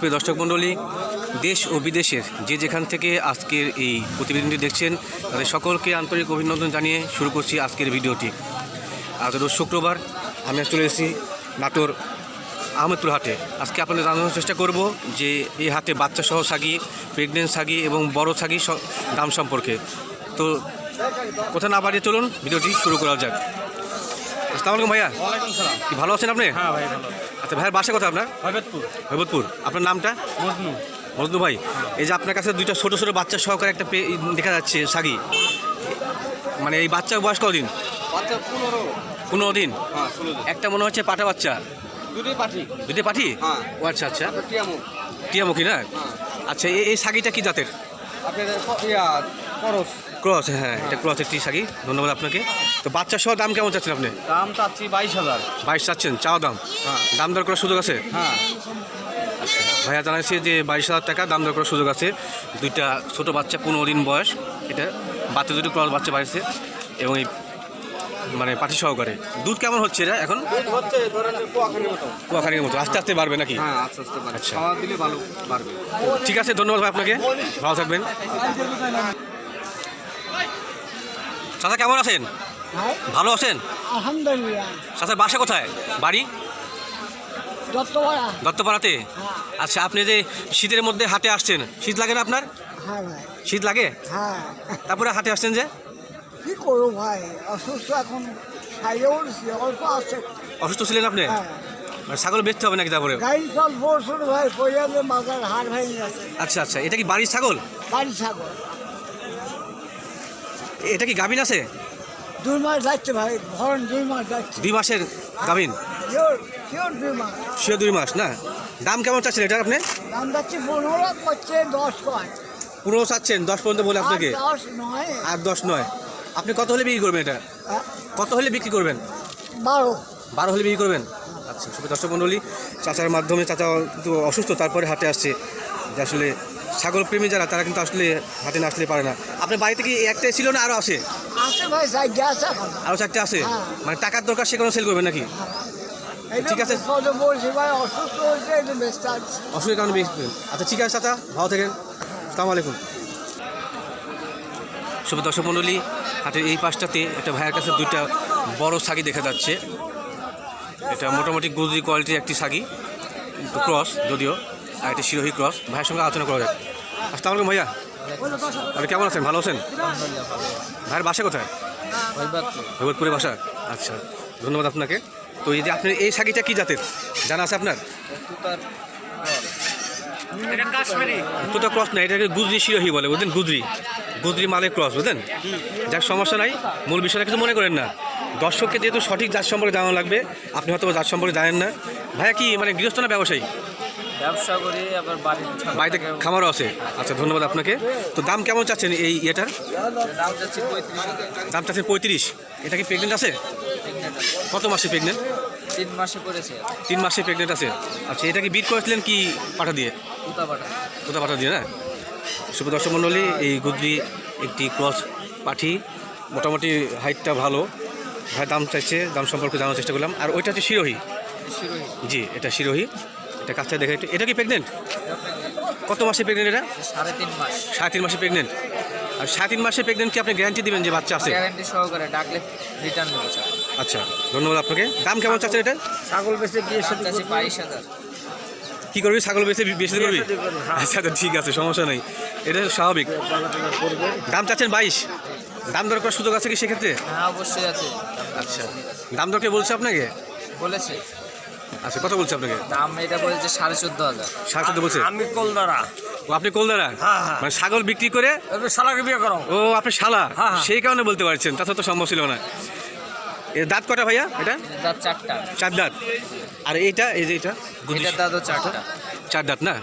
সুপ্রিয় দর্শক মণ্ডলী দেশ ও বিদেশের যে যেখান থেকে আজকের এই প্রতিবেদনটি দেখছেন তাদের সকলকে আন্তরিক অভিনন্দন জানিয়ে শুরু করছি আজকের ভিডিওটি। আজ রোজ শুক্রবার আমি চলে এসেছি নাটোর আহমেদপুর হাটে। আজকে আপনাদের জানানোর চেষ্টা করব যে এই হাটে বাচ্চা সহ ছাগি প্রেগনেন্ট ছাগি এবং বড় ছাগি স- দাম সম্পর্কে। তো কোথা না বাড়িয়ে চলুন ভিডিওটি শুরু করা যাক। আসসালামু আলাইকুম ভাইয়া। কি ভালো আছেন আপনি? হ্যাঁ ভাই ভালো আচ্ছা ভাইয়ের বাসা কথা আপনার? হবিবপুর হৈবতপুর। আপনার নামটা? মজনু। মজনু ভাই এই যে আপনার কাছে দুইটা ছোট ছোট বাচ্চা সহকারে একটা দেখা যাচ্ছে সাগি। মানে এই বাচ্চার বয়স কদিন বাচ্চা পনেরো। দিন? হ্যাঁ ষোলো একটা মনে হচ্ছে পাটা বাচ্চা। পাঠি। দুটি পাঠি? হ্যাঁ। ও আচ্ছা আচ্ছা। টিয়ামু। টিয়ামুখী না? হ্যাঁ। আচ্ছা এই সাগিটা কি জাতের? করস ক্রস হ্যাঁ এটা ক্রস একটি শাড়ি ধন্যবাদ আপনাকে। তো বাচ্চা সহ দাম কেমন চাচ্ছেন আপনি? দাম চাচ্ছি বাইশ হাজার। বাইশ চাচ্ছেন চাওয়া দাম? হ্যাঁ। দাম দর করার সুযোগ আছে? হ্যাঁ। ভাইয়া জানাইছে যে বাইশ হাজার টাকা দাম দর করার সুযোগ আছে। দুইটা ছোট বাচ্চা পনেরো দিন বয়স। এটা বাচ্চা দুটো ক্রস বাচ্চা বাড়ছে এবং এই মানে পাটি সহকারে। দুধ কেমন হচ্ছে এটা এখন? কুয়াখানির মতো। আস্তে আস্তে বাড়বে নাকি? হ্যাঁ আচ্ছা। ঠিক আছে ধন্যবাদ ভাই আপনাকে। ভালো থাকবেন। চাচা কেমন আছেন? হ্যাঁ ভালো আছেন? আলহামদুলিল্লাহ। চাচার বাসা কোথায়? বাড়ি? দত্তপাড়া। দত্তপাড়াতে? হ্যাঁ। আচ্ছা আপনি যে শীতের মধ্যে হাটে আসছেন শীত লাগে না আপনার? হ্যাঁ শীত লাগে? হ্যাঁ। তারপরে হাটে আসছেন যে? কি করব ভাই? অসুস্থ এখন অল্প আছে। অসুস্থ ছিলেন আপনি? মানে ছাগল বেচতে হবে নাকি তারপরে? আচ্ছা আচ্ছা। এটা কি বাড়ির ছাগল? বাড়ির ছাগল। এটা কি গাভিন আছে? দুই মাস যাচ্ছে ভাই ভরণ দুই মাস যাচ্ছে। দুই মাসের গাভিন? সে দুই মাস। না? দাম কেমন চাচ্ছেন এটা আপনি? দাম যাচ্ছে পনেরো করছে দশ পাঁচ। পুরো চাচ্ছেন দশ পর্যন্ত বলে আপনাকে? আর দশ নয়। আর দশ নয়। আপনি কত হলে বিক্রি করবেন এটা? হ্যাঁ, কত হলে বিক্রি করবেন? বারো। বারো হলে বিক্রি করবেন? আচ্ছা শুভ দর্শক মণ্ডলী চাচার মাধ্যমে চাচা কিন্তু অসুস্থ তারপরে হাটে আসছে। যে আসলে ছাগল প্রেমী যারা তারা কিন্তু আসলে হাটে না আসলে পারে না। আপনার বাড়িতে কি একটাই ছিল না আরও এখন। আরও চারটে আছে? হ্যাঁ। মানে টাকার দরকার সে কোনো সেল করবেন নাকি? ঠিক আছে। অসুবিধার কারণে আচ্ছা ঠিক আছে চাচা ভালো থাকেন। সালাম আলাইকুম। শুভ দর্শক মণ্ডলী হাটের এই পাশটাতে একটা ভাইয়ের কাছে দুইটা বড় ছাগি দেখা যাচ্ছে। এটা মোটামুটি গুজরি কোয়ালিটির একটি কিন্তু ক্রস যদিও। আর একটি শিরোহী ক্রস। ভাইয়ের সঙ্গে আলোচনা করা যায় আসসালামু আলাইকুম ভাইয়া। আপনি কেমন আছেন? ভালো আছেন? ভাইয়ের বাসা কোথায়? ভগতপুরে বাসা। আচ্ছা ধন্যবাদ আপনাকে। তো এই যে আপনার এই ছাগিটা কী জাতের? জানা আছে আপনার? তো তো ক্রস না এটাকে গুজরি শিরোহী বলে বুঝলেন? গুজরি। গুজরি মালের ক্রস বুঝলেন? যার সমস্যা নাই। মূল বিষয়টা কিছু মনে করেন না। দর্শককে যেহেতু সঠিক জাত সম্পর্কে জানানো লাগবে আপনি হয়তো জাত সম্পর্কে জানেন না। ভাইয়া কি মানে গৃহস্থ না ব্যবসায়ী? ব্যবসা করি আবার বাড়ির বাড়িতে খামারও আছে। আচ্ছা ধন্যবাদ আপনাকে। তো দাম কেমন চাচ্ছেন এই ইয়েটার? দাম যাচ্ছে পঁয়ত্রিশ দাম চাচ্ছেন পঁয়ত্রিশ। এটা কি প্রেগনেন্ট আছে? কত মাসে প্রেগনেন্ট তিন মাসে করেছে। তিন মাসে প্রেগনেন্ট আছে। আচ্ছা এটা কি বিট করেছিলেন কি পাঠা দিয়ে? পাটা কোথা পাঠা দিয়ে না? শুভ দর্শক মণ্ডলী এই গুজরি একটি ক্রস পাঠি মোটামুটি হাইটটা ভালো। ভাই দাম চাইছে দাম সম্পর্কে জানার চেষ্টা করলাম। আর ওইটা হচ্ছে শিরোহী। জি এটা শিরোহী। এটা কাছে দেখে একটু এটা কি প্রেগনেন্ট কত মাসে প্রেগনেন্ট এটা? সাড়ে তিন মাস। সাড়ে তিন মাসে প্রেগনেন্ট আর সাড়ে তিন মাসে প্রেগনেন্ট কি আপনি গ্যারান্টি দিবেন যে বাচ্চা আছে? গ্যারান্টি সহকারে ডাকলে রিটার্ন দেবো স্যার। আচ্ছা ধন্যবাদ আপনাকে। দাম কেমন চাচ্ছেন এটা? ছাগল বেশি বিয়ে যাচ্ছে বাইশ হাজার। কি করবি? ছাগল বেশি বেশি করবি? আচ্ছা আচ্ছা ঠিক আছে সমস্যা নেই। এটা স্বাভাবিক। দাম চাচ্ছেন বাইশ। দাম দর করার সুযোগ আছে কি সেক্ষেত্রে? হ্যাঁ অবশ্যই আছে। আচ্ছা। দাম দর কে বলছে আপনাকে? বলেছে। আচ্ছা কত বলছে আপনাকে। দাম এটা বলেছে সাড়ে চোদ্দ হাজার। সাড়ে চোদ্দ বলছে? আমি কলদারা। ও আপনি কলদারা? হ্যাঁ, হ্যাঁ। মানে ছাগল বিক্রি করে? শালাকে বিয়ে করো। ও আপনি শালা? হ্যাঁ। সেই কারণে বলতে পারছেন তাছাড়া তো সম্ভব ছিল না। এর দাঁত কটা ভাইয়া এটা? দাঁত চারটা। চার দাঁত। আর এইটা এই যে এটা এটার দাঁতও চারটা। চার দাঁত না?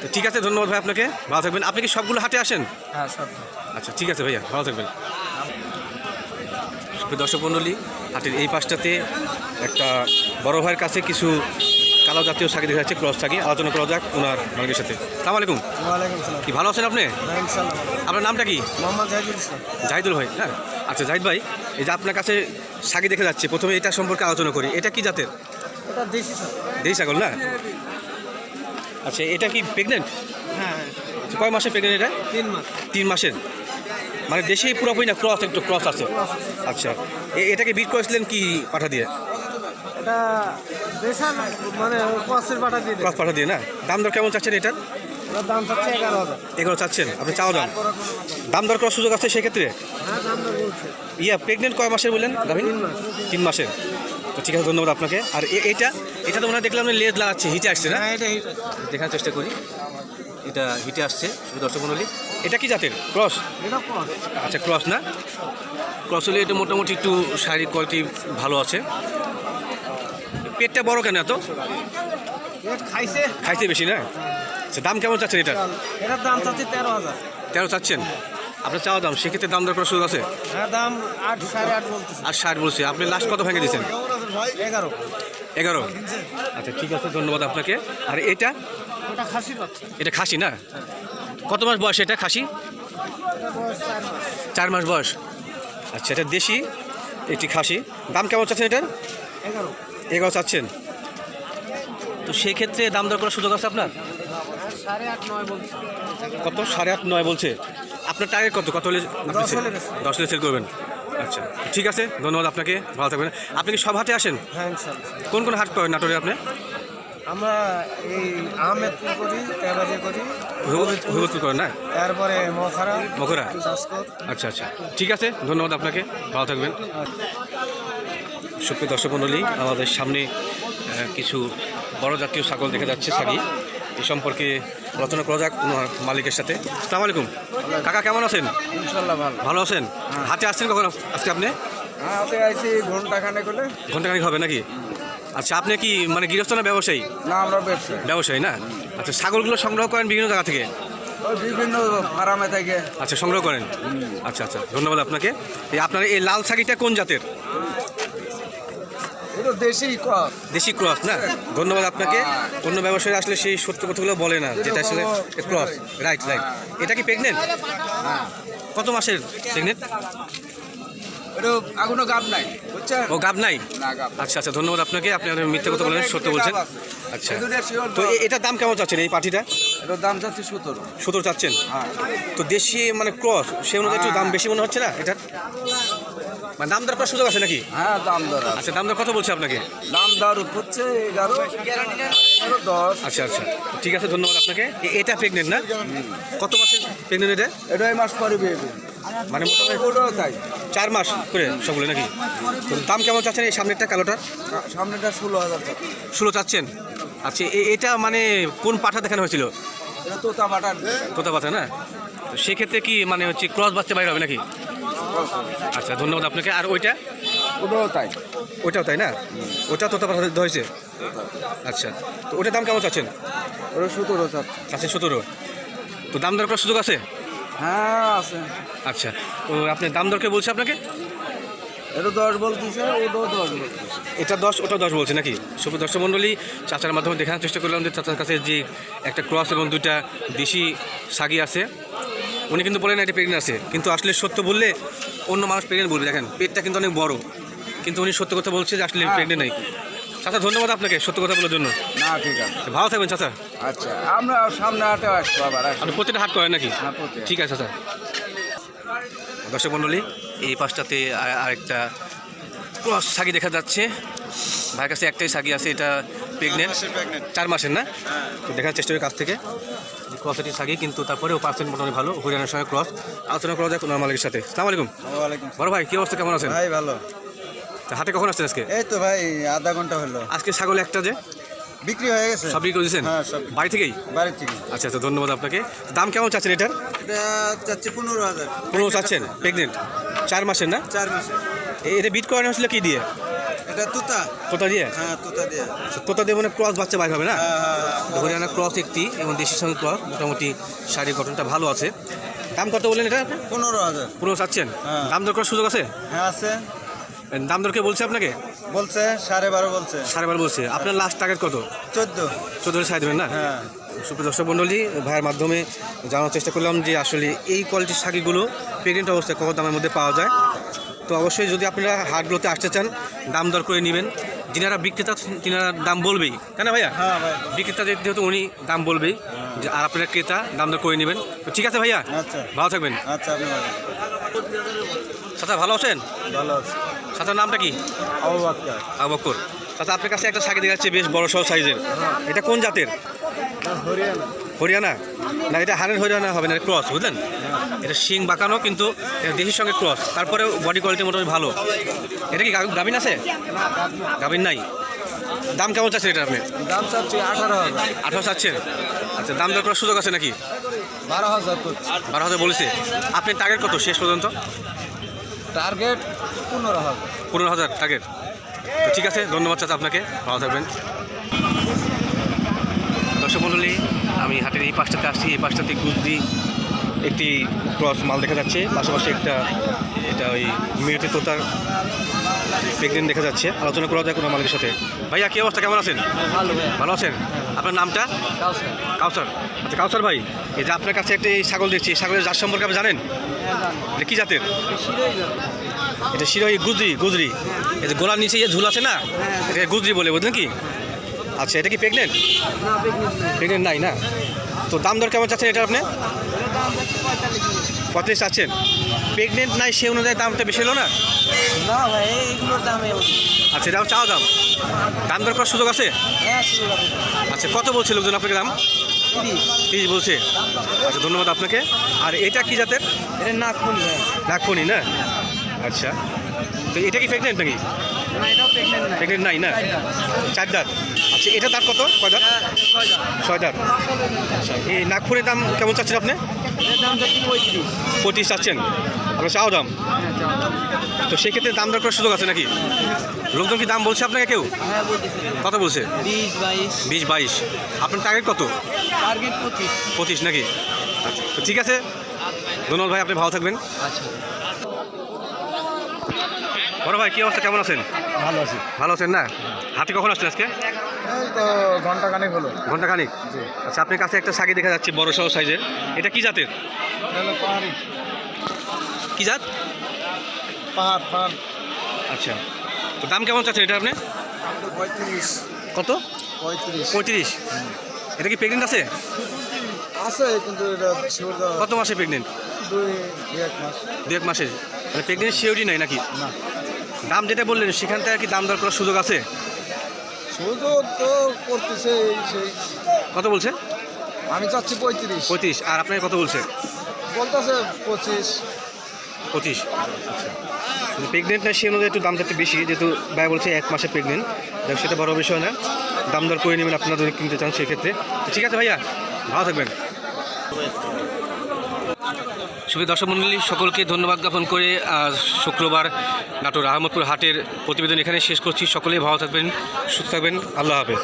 তো ঠিক আছে ধন্যবাদ ভাই আপনাকে। ভালো থাকবেন। আপনি কি সবগুলো হাটে আসেন? হ্যাঁ সব। আচ্ছা ঠিক আছে ভাইয়া ভালো থাকবেন। দর্শক মণ্ডলী হাটের এই পাশটাতে একটা বড় ভাইয়ের কাছে কিছু কালো জাতীয় শাকি দেখা যাচ্ছে ক্রস শাকি আলোচনা করা যাক ওনার মালিকের সাথে। সালাম আলাইকুম। কি ভালো আছেন আপনি? আপনার নামটা কি? মোহাম্মদ জাহিদুল ভাই হ্যাঁ। আচ্ছা জাহিদ ভাই এই যে আপনার কাছে শাকি দেখা যাচ্ছে প্রথমে এটা সম্পর্কে আলোচনা করি। এটা কি জাতের? দেশি দেশি ছাগল না? আচ্ছা এটা কি প্রেগনেন্ট হ্যাঁ। কয় মাসে প্রেগনেন্ট এটা? তিন মাস। তিন মাসের। মানে দেশে পুরোপুরি না ক্রস একটু ক্রস আছে। আচ্ছা এটাকে বিট করেছিলেন কি পাঠা দিয়ে? এটা দেশাল মানে পাঠা দিয়ে ক্রস পাঠা দিয়ে না? দাম দর কেমন চাচ্ছেন এটার? ওটার দাম চাচ্ছে এগারো হাজার। এগুলো চাচ্ছেন আপনি চাও দাম। দাম দর করার সুযোগ আছে সেক্ষেত্রে? হ্যাঁ ইয়া প্রেগনেন্ট কয় মাসের বললেন তিন মাসের। তো ঠিক আছে ধন্যবাদ আপনাকে। আর এটা এটা তো দেখলাম লেজ লাগাচ্ছে হিটে আসছে না? হ্যাঁ এটা দেখার চেষ্টা করি। এটা হিটে আসছে। শুধু দর্শক মন্ডলী। এটা কি জাতের? ক্রস? এটা আচ্ছা ক্রস না? ক্রস হলে এটা মোটামুটি একটু শারীরিক কোয়ালিটি ভালো আছে। পেটটা বড় কেন এত? এটা খাইছে। খাইতে বেশি না? আচ্ছা দাম কেমন চাচ্ছেন এটা এটার দাম চাচ্ছে তেরো হাজার। তেরো চাচ্ছেন? আপনার চাওয়া দাম সেক্ষেত্রে দাম দর করার সুযোগ আছে? হ্যাঁ দাম আট সাড়ে আট ষাট বলছে। আপনি লাস্ট কত ভেঙে দিয়েছেন? এগারো। এগারো? আচ্ছা ঠিক আছে ধন্যবাদ আপনাকে। আর এটা? এটা খাসি না? কত মাস বয়স এটা খাসি? চার মাস বয়স। আচ্ছা এটা দেশি এটি খাসি। দাম কেমন চাচ্ছেন এটার? এগারো। চাচ্ছেন। তো সেক্ষেত্রে দাম দর করার সুযোগ আছে আপনার? সাড়ে আট নয় বলছে। কত? সাড়ে আট নয় বলছে। আপনার টার্গেট কত? কত হলে দশ হলে সেল করবেন? আচ্ছা ঠিক আছে ধন্যবাদ আপনাকে ভালো থাকবেন। আপনি কি সব হাটে আসেন? হ্যাঁ কোন কোন হাট করেন নাটোরে আপনি? আমরা এই আহমেদপুর করি তেবাজি করি হবিবপুর করেন না? তারপরে মখারা চাষকর আচ্ছা আচ্ছা ঠিক আছে ধন্যবাদ আপনাকে ভালো থাকবেন। সুপ্রিয় দর্শক মণ্ডলী আমাদের সামনে কিছু বড় জাতীয় ছাগল দেখা যাচ্ছে সাগি এই সম্পর্কে আলোচনা করা যাক ওনার মালিকের সাথে। সালাম আলাইকুম। কাকা কেমন আছেন? ইনশাল্লাহ ভালো। ভালো আছেন? হাতে আসছেন কখন আজকে আপনি? হ্যাঁ হাতে আইছি ঘন্টাখানিক হবে নাকি? আচ্ছা আপনি কি মানে গৃহস্থ না ব্যবসায়ী? না আমরা ব্যবসা ব্যবসায়ী না? আচ্ছা ছাগলগুলো সংগ্রহ করেন বিভিন্ন জায়গা থেকে? বিভিন্ন ফার্মে থেকে। আচ্ছা সংগ্রহ করেন। আচ্ছা আচ্ছা ধন্যবাদ আপনাকে। এই আপনার এই লাল ছাগিটা কোন জাতের? এটা দেশি ক্রস না? ধন্যবাদ আপনাকে। অন্য ব্যবসায়ী আসলে সেই সত্য কথাগুলো বলে না যেটা আসলে ক্রস রাইট রাইট এটা কি প্রেগনেন্ট কত মাসের প্রেগনেন্ট এখনও গাব নাই ও গাব নাই? আচ্ছা আচ্ছা ধন্যবাদ আপনাকে। আপনি আমাদের মিথ্যা কথা বলেন সত্য বলছেন। আচ্ছা। তো এটার দাম কেমন চাচ্ছেন এই পাটিটা? এটার দাম সতেরো চাচ্ছেন? হ্যাঁ। তো দেশি মানে ক্রস সে অনুযায়ী একটু দাম বেশি মনে হচ্ছে না এটার? মানে দাম দর করার সুযোগ আছে নাকি? হ্যাঁ দাম দর আচ্ছা দাম দর কত বলছে আপনাকে? দাম দর হচ্ছে এগারো এগারো দশ। আচ্ছা আচ্ছা। ঠিক আছে ধন্যবাদ আপনাকে। এ- এটা প্রেগনেন্ট না? কত মাসের প্রেগনেন্ট এটা? এটা এই মাস পরে বিয়ে মানে মোটামুটি তাই। চার মাস করে সবগুলো নাকি? তো দাম কেমন চাচ্ছেন এই সামনেরটা কালোটার? সা- সামনেটা ষোলো হাজার টাকা ষোলো চাচ্ছেন? আচ্ছা এ- এটা মানে কোন পাঠা দেখানো হয়েছিল? এটা তোতা বাটার তোতা পাঠা না? তো সেক্ষেত্রে কি মানে হচ্ছে ক্রস বাচ্চা বাইরে হবে নাকি? আচ্ছা ধন্যবাদ আপনাকে। আর ওইটা? ওটাও তাই। ওইটাও তাই না? ওটা তোতা পাঠা হয়েছে আচ্ছা তো ওটার দাম কেমন চাচ্ছেন? ওটা সতেরো চাচ্ছে। আচ্ছা সতেরো। তো দাম দর করার সুযোগ আছে? হ্যাঁ আছে। আচ্ছা তো আপনি দাম দরকে বলছে আপনাকে? এটা দশ বলতেছে ওটাও দশ এটা দশ ওটা দশ বলছে নাকি? সব দর্শক মণ্ডলী চাচার মাধ্যমে দেখানোর চেষ্টা করলাম যে চাচার কাছে যে একটা ক্রস এবং দুইটা দেশি সাগি আছে। উনি কিন্তু বলেন এটা প্রেগনেন্ট আছে। কিন্তু আসলে সত্য বললে অন্য মানুষ প্রেগনেন্ট বলবে। দেখেন পেটটা কিন্তু অনেক বড়। কিন্তু উনি সত্য কথা বলছে যে আসলে প্রেগনেন্ট নাই। চাচা ধন্যবাদ আপনাকে সত্য কথা বলার জন্য। না ঠিক আছে। ভালো থাকবেন চাচা। আচ্ছা আমরা সামনে হাটে আসব আবার আপনি প্রতিটা হাট করেন নাকি? হ্যাঁ, ঠিক আছে চাচা। দর্শক মণ্ডলী এই পাশটাতে আরেকটা ক্রস সাগি দেখা যাচ্ছে। ভাইয়ের কাছে একটাই সাগি আছে এটা প্রেগনেন্ট চার মাসের না? তো দেখার চেষ্টা করি কাছ থেকে। ক্রস এটি সাগি কিন্তু তারপরেও পার্সেন্ট মোটামুটি ভালো। হরিয়ানার সঙ্গে ক্রস আলোচনা করা যায় ওনার মালিকের সাথে। সালাম আলাইকুম। বড় ভাই কি অবস্থা? কেমন আছেন? ভাই ভালো। তা হাটে কখন আসছেন আজকে? এই তো ভাই আধা ঘণ্টা হলো। আজকে ছাগল একটা যে? বিক্রি হয়ে গেছে। সব বিক্রি করে দিয়েছেন? হ্যাঁ, সব। বাড়ি থেকেই? বাড়ি থেকে আচ্ছা আচ্ছা ধন্যবাদ আপনাকে। দাম কেমন চাচ্ছেন এটার? এটা চাচ্ছে পনেরো হাজার। পনেরো চাচ্ছেন প্রেগনেন্ট চার মাসের না? চার মাসের। এটা বিট করানো হয়েছিল কি দিয়ে? এটা তুতা। তোতা দিয়ে? হ্যাঁ তুতা দিয়ে। তোতা দিয়ে মানে ক্রস বাচ্চা বাইর হবে না? হ্যাঁ, হ্যাঁ, হরিয়ানা ক্রস একটি এবং সঙ্গে ক্রস মোটামুটি শারীরিক গঠনটা ভালো আছে। দাম কত বললেন এটা? পনেরো হাজার। চাচ্ছেন। দাম দর করার সুযোগ আছে? হ্যাঁ আছে। দাম বলছে আপনাকে? বলছে সাড়ে বারো বলছে। সাড়ে বারো বলছে। আপনার লাস্ট টার্গেট কত? চোদ্দ। চোদ্দ সাড়ে দেবেন না? হ্যাঁ। সুপ্রিয় দর্শক মণ্ডলী ভাইয়ের মাধ্যমে জানার চেষ্টা করলাম যে আসলে এই কোয়ালিটির শাকিগুলো প্রেগনেন্ট অবস্থায় কত দামের মধ্যে পাওয়া যায়। তো অবশ্যই যদি আপনারা হাটগুলোতে আসতে চান দাম দর করে নেবেন। যিনারা বিক্রেতা তিনারা দাম বলবেই। তাই না ভাইয়া? হ্যাঁ ভাই। বিক্রেতা যেহেতু উনি দাম বলবেই যে আর আপনারা ক্রেতা দাম দর করে নেবেন। তো ঠিক আছে ভাইয়া? আচ্ছা। ভালো থাকবেন। আচ্ছা চাচা ভালো আছেন? ভালো আছে। চাচার নামটা কি? আবু বাক্কা আবক্কর চাচা আপনার কাছে একটা সাকি দেখা যাচ্ছে বেশ বড় সহ সাইজের। এটা কোন জাতের? হরিয়ানা। হরিয়ানা? না এটা হারের হরিয়ানা হবে না ক্রস বুঝলেন? এটা শিং বাঁকানো কিন্তু এটা দেশির সঙ্গে ক্রস তারপরে বডি কোয়ালিটি মোটামুটি ভালো। এটা কি গাভিন আছে? গাভিন নাই। দাম কেমন চাচ্ছেন এটা আপনি? দাম চাচ্ছি আঠারো হাজার। আঠারো চাচ্ছেন? আচ্ছা দাম দর করার সুযোগ আছে নাকি? বারো হাজার বারো হাজার বলেছে। আপনি টার্গেট কত শেষ পর্যন্ত? টার্গেট পনেরো হাজার। পনেরো হাজার টার্গেট তো ঠিক আছে ধন্যবাদ চাচা আপনাকে। ভালো থাকবেন। দর্শক মণ্ডলী আমি হাটের এই পাশটাতে আসছি এই পাশটাতে গুজরি একটি ক্রস মাল দেখা যাচ্ছে পাশাপাশি একটা এটা ওই মেয়েটি তোতার প্রেগনেন্ট দেখা যাচ্ছে। আলোচনা করা যায় কোনো মালিকের সাথে। ভাইয়া কী অবস্থা? কেমন আছেন? ভালো ভালো আছেন? আপনার নামটা? কাউসার। কাউসার। আচ্ছা কাউসার ভাই এই যে আপনার কাছে একটি ছাগল দেখছি ছাগলের জাত সম্পর্কে আপনি জানেন? এটা কী জাতের? এটা শিরোই গুজরি গুজরি। এই যে গোলার নিচে যে ঝুল আছে না এটা গুজরি বলে বুঝলেন কি? আচ্ছা এটা কি প্রেগনেন্ট প্রেগনেন্ট নাই না? তো দাম দর কেমন চাচ্ছেন এটা আপনি? পঁয়ত্রিশ চাচ্ছেন? প্রেগনেন্ট নাই সে অনুযায়ী দামটা বেশি হলো না? না ভাই এইগুলোর দাম আচ্ছা এটা চাও দাম? দাম দর করার সুযোগ আছে? আচ্ছা কত বলছে লোকজন আপনাকে দাম? তিরিশ। বলছে। আচ্ছা ধন্যবাদ আপনাকে। আর এটা কি জাতের? এটা নাগপুর ভাই। নাগপুনি না? আচ্ছা। তো এটা কি প্রেগনেন্ট নাকি? প্রেগনেন্ট নাই না? চার দাঁত। আচ্ছা এটা দাঁত কত? কয় দাঁত? ছয় দাঁত। আচ্ছা এই নাগপুরের দাম কেমন চাচ্ছেন আপনি? পঁচিশ চাচ্ছেন। আপনার চাও দাম? তো সেক্ষেত্রে দাম দর করার সুযোগ আছে নাকি? লোকজন কি দাম বলছে আপনাকে কেউ? কত বলছে? বিশ বাইশ। আপনার টার্গেট কত? পঁচিশ নাকি? আচ্ছা তো ঠিক আছে। ধন্যবাদ ভাই, আপনি ভালো থাকবেন। আচ্ছা বড় ভাই কী অবস্থা? কেমন আছেন? ভালো আছি। ভালো আছেন না? হাতে কখন আসছেন আজকে? তো ঘণ্টা খানেক হলো। ঘণ্টা খানিক? আচ্ছা আপনার কাছে একটা শাড়ি দেখা যাচ্ছে বড় সহ সাইজের। এটা কি জাতের? কি জাত? পাহাড় পাহাড়। আচ্ছা। তো দাম কেমন চাচ্ছেন এটা আপনি? পঁয়ত্রিশ। কত? পঁয়ত্রিশ। পঁয়ত্রিশ। এটা কি প্রেগনেন্ট আছে? আছে কিন্তু এটা কত মাসে প্রেগনেন্ট দুই এক মাস। দু এক মাসের। মানে প্রেগনেন্ট সিওরি নাই নাকি? না। দাম যেটা বললেন সেখান থেকে কি দাম দর করার সুযোগ আছে? সুযোগ তো করতেছে সেই। কত বলছে? আমি চাচ্ছি পঁয়ত্রিশ। পঁয়ত্রিশ। আর আপনাকে কত বলছে? বলতেছে পঁচিশ। পঁচিশ। আচ্ছা। প্রেগনেন্ট না সে অনুযায়ী একটু দামটা একটু বেশি যেহেতু ভাই বলছে এক মাসে প্রেগনেন্ট দেখ সেটা বড় বিষয় না। দাম দর করে নেবেন আপনারা যদি কিনতে চান সেক্ষেত্রে। ঠিক আছে ভাইয়া ভালো থাকবেন। শুভ দর্শক মন্ডলী, সকলকে ধন্যবাদ জ্ঞাপন করে শুক্রবার নাটোর আহমদপুর হাটের প্রতিবেদন এখানে শেষ করছি। সকলেই ভালো থাকবেন, সুস্থ থাকবেন। আল্লাহ হাফেজ।